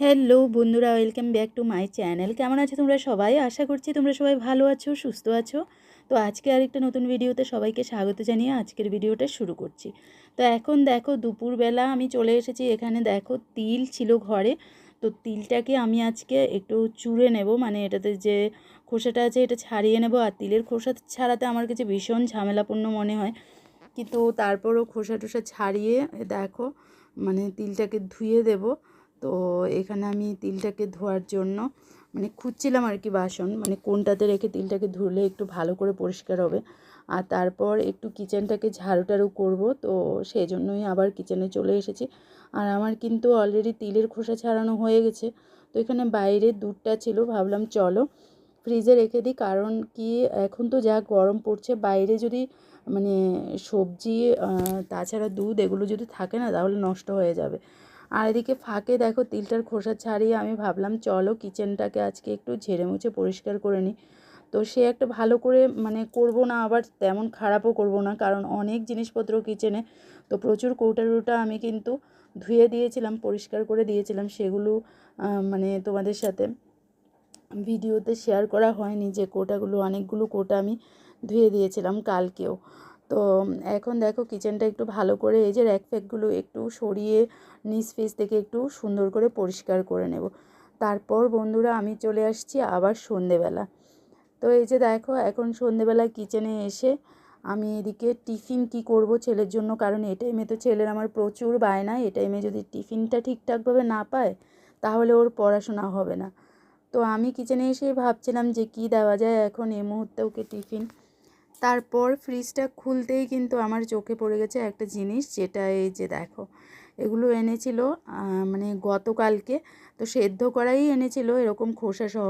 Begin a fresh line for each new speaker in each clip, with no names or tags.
Hello বন্ধুরা, welcome back to my channel. কেমন আছো তোমরা সবাই? আশা করছি তোমরা সবাই ভালো আছো, সুস্থ আছো। তো আজকে আরেকটা নতুন ভিডিওতে সবাইকে স্বাগত জানিয়ে আজকের ভিডিওটা শুরু করছি। তো এখন দেখো দুপুরবেলা আমি চলে এসেছি, এখানে দেখো তিল ছিল ঘরে। তো তিলটাকে আমি আজকে একটু চুড়ে নেব মানে এটাতে যে খোসাটা আছে এটা ছাড়িয়ে নেব। আর তিলের খোসা ছাড়াতে আমার কাছে ভীষণ ঝামেলাপূর্ণ মনে হয়। কিন্তু তারপরও খোসা টোসা ছাড়িয়ে দেখো মানে তিলটাকে ধুয়ে দেবো। তো এখানে আমি তিলটাকে ধোয়ার জন্য মানে খুঁজছিলাম আর কি বাসন মানে কোনটাতে রেখে তিলটাকে ধুলে একটু ভালো করে পরিষ্কার হবে। আর তারপর একটু কিচেনটাকে ঝাড়ু টাড়ু করব, তো সেই জন্যই আবার কিচেনে চলে এসেছি। আর আমার কিন্তু অলরেডি তিলের খোসা ছাড়ানো হয়ে গেছে, তো এখানে বাইরে দুধটা ছিল, ভাবলাম চলো ফ্রিজে রেখে দিই। কারণ কি, এখন তো যা গরম পড়ছে, বাইরে যদি মানে সবজি তাছাড়া দুধ এগুলো যদি থাকে না, তাহলে নষ্ট হয়ে যাবে। আর এদিকে ফাঁকে দেখো তিলটার খোসা ছাড়িয়ে আমি ভাবলাম, চলো কিচেনটাকে আজকে একটু ঝেড়ে মুছে পরিষ্কার করে নিই। তো সে একটা ভালো করে মানে করব না, আবার তেমন খারাপও করব না, কারণ অনেক জিনিসপত্র কিচেনে। তো প্রচুর কৌটা টৌটা আমি কিন্তু ধুয়ে দিয়েছিলাম, পরিষ্কার করে দিয়েছিলাম, সেগুলো মানে তোমাদের সাথে ভিডিওতে শেয়ার করা হয়নি যে কোটাগুলো, অনেকগুলো কোটা আমি ধুয়ে দিয়েছিলাম কালকেও। তো এখন দেখো কিচেনটা একটু ভালো করে এই যে র্যাক ফ্যাকগুলো একটু সরিয়ে নিচ ফিস থেকে একটু সুন্দর করে পরিষ্কার করে নেব। তারপর বন্ধুরা আমি চলে আসছি আবার সন্ধেবেলা। তো এই যে দেখো এখন সন্ধেবেলায় কিচেনে এসে আমি এদিকে টিফিন কি করব ছেলের জন্য, কারণ এই টাইমে তো ছেলের আমার প্রচুর বায়না, এই টাইমে যদি টিফিনটা ঠিকঠাকভাবে না পায়, তাহলে ওর পড়াশোনা হবে না। তো আমি কিচেনে এসেই ভাবছিলাম যে কি দেওয়া যায়, এখন এই মুহূর্তে ওকে টিফিন তারপর ফ্রিজটা খুলতেই কিন্তু আমার চোখে পড়ে গেছে একটা জিনিস, যেটা এই যে দেখো, এগুলো এনেছিল মানে গতকালকে, তো সেদ্ধ করাই এনেছিল এরকম খোসা সহ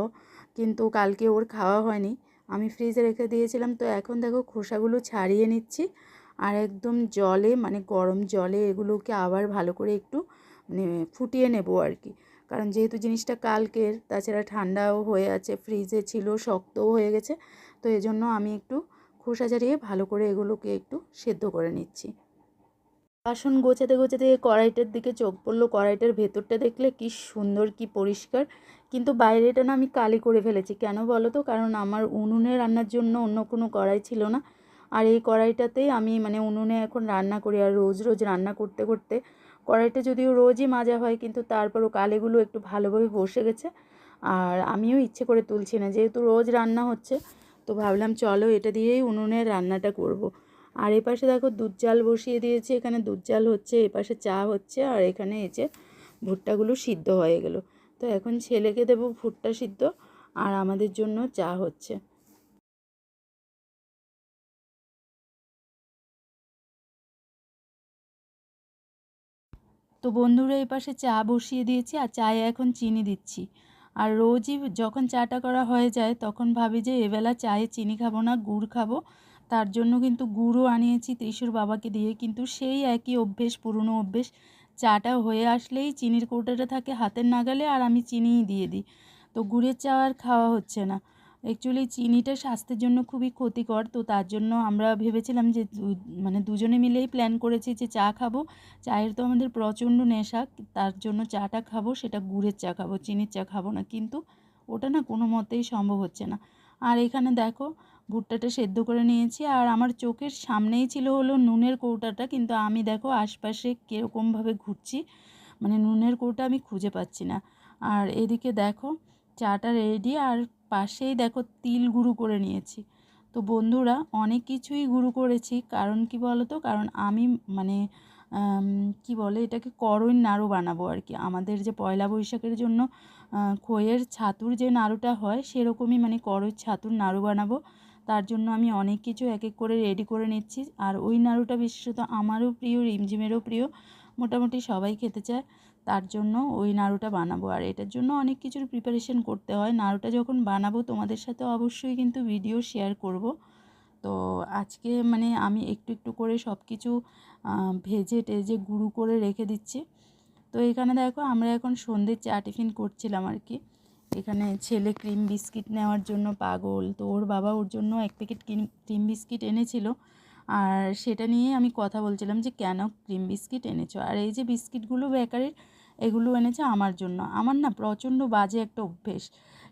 কিন্তু কালকে ওর খাওয়া হয়নি। আমি ফ্রিজে রেখে দিয়েছিলাম, তো এখন দেখো খোসাগুলো ছাড়িয়ে নিচ্ছি, আর একদম জলে মানে গরম জলে এগুলোকে আবার ভালো করে একটু মানে ফুটিয়ে নেব আর কি। কারণ যেহেতু জিনিসটা কালকের, তাছাড়া ঠান্ডাও হয়ে আছে ফ্রিজে ছিল, শক্তও হয়ে গেছে, তো এজন্য আমি একটু খোসা ছাড়িয়ে ভালো করে এগুলোকে একটু সেদ্ধ করে নিচ্ছি। বাসন গোছাতে গোছাতে কড়াইটার দিকে চোখ পড়ল। কড়াইটার ভেতরটা দেখলে কি সুন্দর, কি পরিষ্কার। কিন্তু বাইরেটা না আমি কালি করে ফেলেছি। কেন বলো তো? কারণ আমার উনুনে রান্নার জন্য অন্য কোনো কড়াই ছিল না। আর এই কড়াইটাতেই আমি মানে উনুনে এখন রান্না করি আর রোজ রোজ রান্না করতে করতে কড়াইটা যদিও রোজই মাজা হয়, কিন্তু তারপরও কালিগুলো একটু ভালোভাবে বসে গেছে। আর আমিও ইচ্ছে করে তুলছি না। যেহেতু রোজ রান্না হচ্ছে তো ভাবলাম চলো এটা দিয়েই উনুনে রান্নাটা করব। আর এপাশে দেখো দুধ চাল বসিয়ে দিয়েছি, এখানে দুধ চাল হচ্ছে, এপাশে চা হচ্ছে, আর এখানে এই যে ভুট্টাগুলো সিদ্ধ হয়ে গেল। তো এখন ছেলেকে দেবো ভুট্টা সিদ্ধ, আর আমাদের জন্য চা হচ্ছে। তো বন্ধুরা এই পাশে চা বসিয়ে দিয়েছি, আর চায়ে এখন চিনি দিচ্ছি। আর রোজই যখন চাটা করা হয়ে যায়, তখন ভাবি যে এবেলা চায়ে চিনি খাব না, গুড় খাব। তার জন্য কিন্তু গুড়ও আনিয়েছি ত্রিশুর বাবাকে দিয়ে। কিন্তু সেই একই অভ্যেস, পুরনো অভ্যেস। চাটা হয়ে আসলেই চিনির কৌটাটা থাকে হাতের নাগালে আর আমি চিনিই দিয়ে দিই। তো গুড়ের চা আর খাওয়া হচ্ছে না। অ্যাকচুয়ালি চিনিটা স্বাস্থ্যের জন্য খুবই ক্ষতিকর। তো তার জন্য আমরা ভেবেছিলাম যে মানে দুজনে মিলেই প্ল্যান করেছি যে চা খাব। চায়ের তো আমাদের প্রচণ্ড নেশা, তার জন্য চাটা খাব, সেটা গুড়ের চা খাব, চিনির চা খাব না। কিন্তু ওটা না কোনো মতেই সম্ভব হচ্ছে না। আর এখানে দেখো, ভুট্টাটা সেদ্ধ করে নিয়েছি, আর আমার চোখের সামনেই ছিল হলো নুনের কৌটাটা, কিন্তু আমি দেখো আশপাশে কীরকমভাবে ঘুরছি মানে নুনের কৌটা আমি খুঁজে পাচ্ছি না। আর এদিকে দেখো, চাটা রেডি আর পাশেই দেখো তিল গুঁড়ো করে নিয়েছি। তো বন্ধুরা, অনেক কিছুই গুঁড়ো করেছি। কারণ কি বলো তো কারণ আমি মানে কি বলে এটাকে, করইন নাড়ু বানাবো আর কি। আমাদের যে পয়লা বৈশাখের জন্য খইয়ের ছাতুর যে নাড়ুটা হয়, সেরকমই মানে করই ছাতুর নাড়ু বানাবো। তার জন্য আমি অনেক কিছু এক এক করে রেডি করে নিচ্ছি। আর ওই নাড়ুটা বিশেষত আমারও প্রিয়, রিমঝিমেরও প্রিয়। মোটামুটি সবাই খেতে চায়। তার জন্য ওই নাড়ুটা বানাবো। আর এটার জন্য অনেক কিছুর প্রিপারেশন করতে হয়। নাড়ুটা যখন বানাবো, তোমাদের সাথে অবশ্যই কিন্তু ভিডিও শেয়ার করব। তো আজকে মানে আমি একটু একটু করে সব কিছু ভেজে টেজে গুঁড়ো করে রেখে দিচ্ছি। তো এখানে দেখো, আমরা এখন সন্ধ্যের চা টিফিন করছিলাম আর কি। এখানে ছেলে ক্রিম বিস্কিট নেওয়ার জন্য পাগল। তো ওর বাবা ওর জন্য এক প্যাকেট ক্রিম বিস্কিট এনেছিল। আর সেটা নিয়ে আমি কথা বলছিলাম যে, কেন ক্রিম বিস্কিট এনেছো? আর এই যে বিস্কিটগুলো বেকারির, এগুলো এনেছে আমার জন্য। আমার না প্রচণ্ড বাজে একটা অভ্যেস।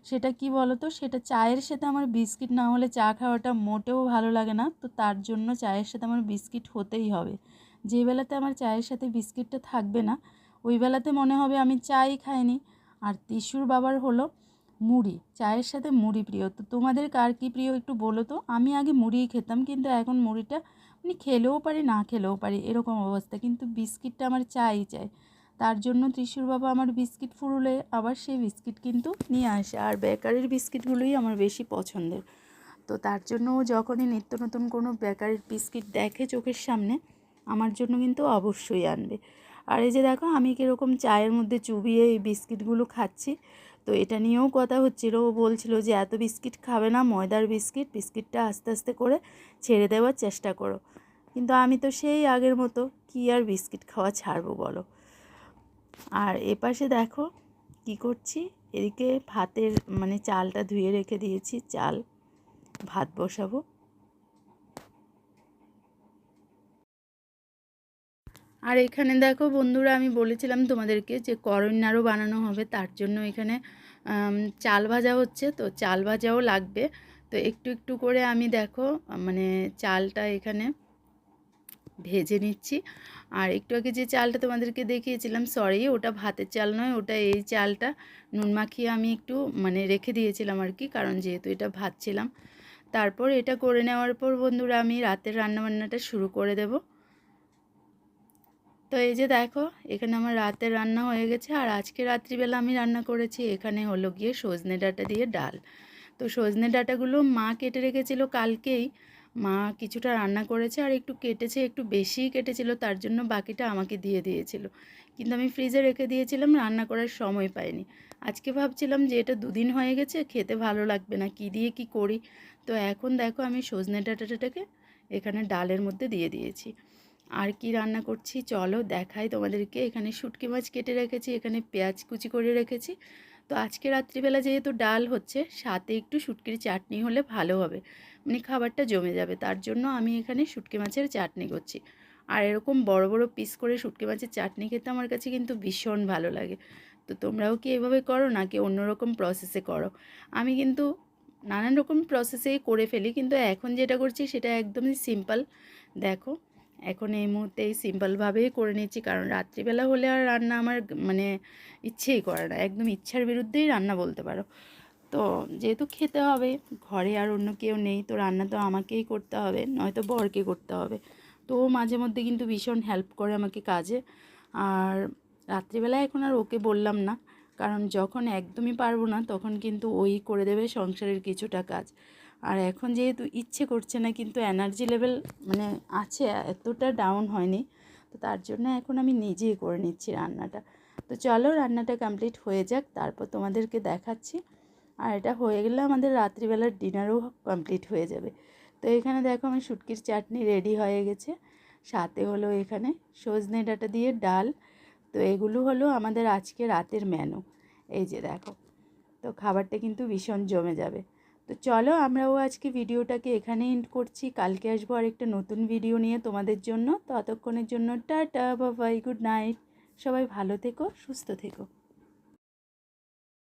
সেটা কি বলো তো সেটা চায়ের সাথে আমার বিস্কিট না হলে চা খাওয়াটা মোটেও ভালো লাগে না। তো তার জন্য চায়ের সাথে আমার বিস্কিট হতেই হবে। যে বেলাতে আমার চায়ের সাথে বিস্কিটটা থাকবে না, ওই বেলাতে মনে হবে আমি চাই খাইনি। আর তিসুর বাবার হলো মুড়ি, চায়ের সাথে মুড়ি প্রিয়। তো তোমাদের কার কী প্রিয় একটু বলো তো? আমি আগে মুড়িই খেতাম, কিন্তু এখন মুড়িটা মানে খেলেও পারি, না খেলেও পারি, এরকম অবস্থা। কিন্তু বিস্কিটটা আমার চাই চাই। তার জন্য ত্রিশুর বাবা আমার বিস্কিট ফুরুলে আবার সেই বিস্কিট কিন্তু নিয়ে আসে। আর বেকারির বিস্কিটগুলোই আমার বেশি পছন্দের। তো তার জন্য যখনই নিত্য নতুন কোনো বেকারির বিস্কিট দেখে চোখের সামনে, আমার জন্য কিন্তু অবশ্যই আনবে। আর এই যে দেখো, আমি কীরকম চায়ের মধ্যে চুবিয়ে এই বিস্কিটগুলো খাচ্ছি। তো এটা নিয়েও কথা হচ্ছিল। ও বলছিল যে, এত বিস্কিট খাবে না, ময়দার বিস্কিট, বিস্কিটটা আস্তে আস্তে করে ছেড়ে দেওয়ার চেষ্টা করো। কিন্তু আমি তো সেই আগের মতো কী আর বিস্কিট খাওয়া ছাড়বো বলো? আর এপাশে দেখো, কি করছি? এদিকে ভাতের মানে চালটা ধুয়ে রেখে দিয়েছি, চাল, ভাত বসাবো। আর এখানে দেখো বন্ধুরা, আমি বলেছিলাম তোমাদেরকে যে করন্যারও বানানো হবে, তার জন্য এখানে চাল ভাজা হচ্ছে। তো চাল ভাজাও লাগবে। তো একটু একটু করে আমি দেখো মানে চালটা এখানে ভেজে নিচ্ছি। আর একটু আগে যে চালটা তোমাদেরকে দেখিয়েছিলাম সরি ওটা ভাতের চাল নয়, ওটা এই চালটা নুন মাখিয়ে আমি একটু মানে রেখে দিয়েছিলাম আর কি, কারণ যেহেতু এটা ভাজছিলাম। তারপর এটা করে নেওয়ার পর বন্ধুরা, আমি রাতের রান্নাবান্নাটা শুরু করে দেব। তো এই যে দেখো, এখানে আমার রাতের রান্না হয়ে গেছে, আর আজকে রাত্রিবেলা আমি রান্না করেছি, এখানে হলো গিয়ে সজনে ডাঁটা দিয়ে ডাল। তো সজনে ডাঁটাগুলো মা কেটে রেখেছিল কালকেই, মা কিছুটা রান্না করেছে, আর একটু কেটেছে, একটু বেশিই কেটেছিল, তার জন্য বাকিটা আমাকে দিয়ে দিয়েছিল। কিন্তু আমি ফ্রিজে রেখে দিয়েছিলাম, রান্না করার সময় পাইনি। আজকে ভাবছিলাম যে এটা দুদিন হয়ে গেছে, খেতে ভালো লাগবে না, কি দিয়ে কি করি? তো এখন দেখো আমি সজনে ডাটাটাকে এখানে ডালের মধ্যে দিয়ে দিয়েছি। আর কি রান্না করছি? চলো দেখাই তোমাদেরকে। এখানে শুটকি মাছ কেটে রেখেছি, এখানে পেঁয়াজ কুচি করে রেখেছি। তো আজকে রাত্রিবেলা যেহেতু ডাল হচ্ছে, সাথে একটু শুটকির চাটনি হলে ভালো হবে। মানে খাবারটা জমে যাবে, তার জন্য আমি এখানে শুটকি মাছের চাটনি করছি। আর এরকম বড় বড় পিস করে শুটকি মাছের চাটনি খেতে আমার কাছে কিন্তু ভীষণ ভালো লাগে। তো তোমরাও কি এভাবে করো, নাকি অন্যরকম প্রসেসে করো? আমি কিন্তু নানান রকম প্রসেসেই করে ফেলি, কিন্তু এখন যেটা করছি সেটা একদমই সিম্পল দেখো এখন এই মুহূর্তে এই সিম্পলভাবেই করে নিচ্ছি। কারণ রাত্রিবেলা হলে আর রান্না আমার মানে ইচ্ছেই করে না। একদম ইচ্ছার বিরুদ্ধেই রান্না বলতে পারো। তো যেহেতু খেতে হবে, ঘরে আর অন্য কেউ নেই, তো রান্না তো আমাকেই করতে হবে, নয়তো বরকে করতে হবে। তো ও মাঝে মধ্যে কিন্তু ভীষণ হেল্প করে আমাকে কাজে। আর রাত্রিবেলা এখন আর ওকে বললাম না। কারণ যখন একদমই পারব না, তখন কিন্তু ওই করে দেবে সংসারের কিছুটা কাজ। আর এখন যেহেতু ইচ্ছে করছে না, কিন্তু এনার্জি লেভেল মানে আছে, এতটা ডাউন হয়নি। তো তার জন্য এখন আমি নিজেই করে নিচ্ছি রান্নাটা। তো চলো রান্নাটা কমপ্লিট হয়ে যাক, তারপর তোমাদেরকে দেখাচ্ছি। আর এটা হয়ে গেলে আমাদের রাত্রিবেলার ডিনারও কমপ্লিট হয়ে যাবে। তো এখানে দেখো আমি শুটকির চাটনি রেডি হয়ে গেছে। সাথে হলো এখানে সজনে ডাটা দিয়ে ডাল। তো এগুলো হলো আমাদের আজকে রাতের মেনু এই যে দেখো, তো খাবারটা কিন্তু ভীষণ জমে যাবে। তো চলো আমরাও আজকে ভিডিওটাকে এখানে এন্ড করছি। কালকে আসব আর একটা নতুন ভিডিও নিয়ে তোমাদের জন্য। ততক্ষণের জন্য টাটা বাবাই গুড নাইট সবাই ভালো থেকো, সুস্থ থেকো।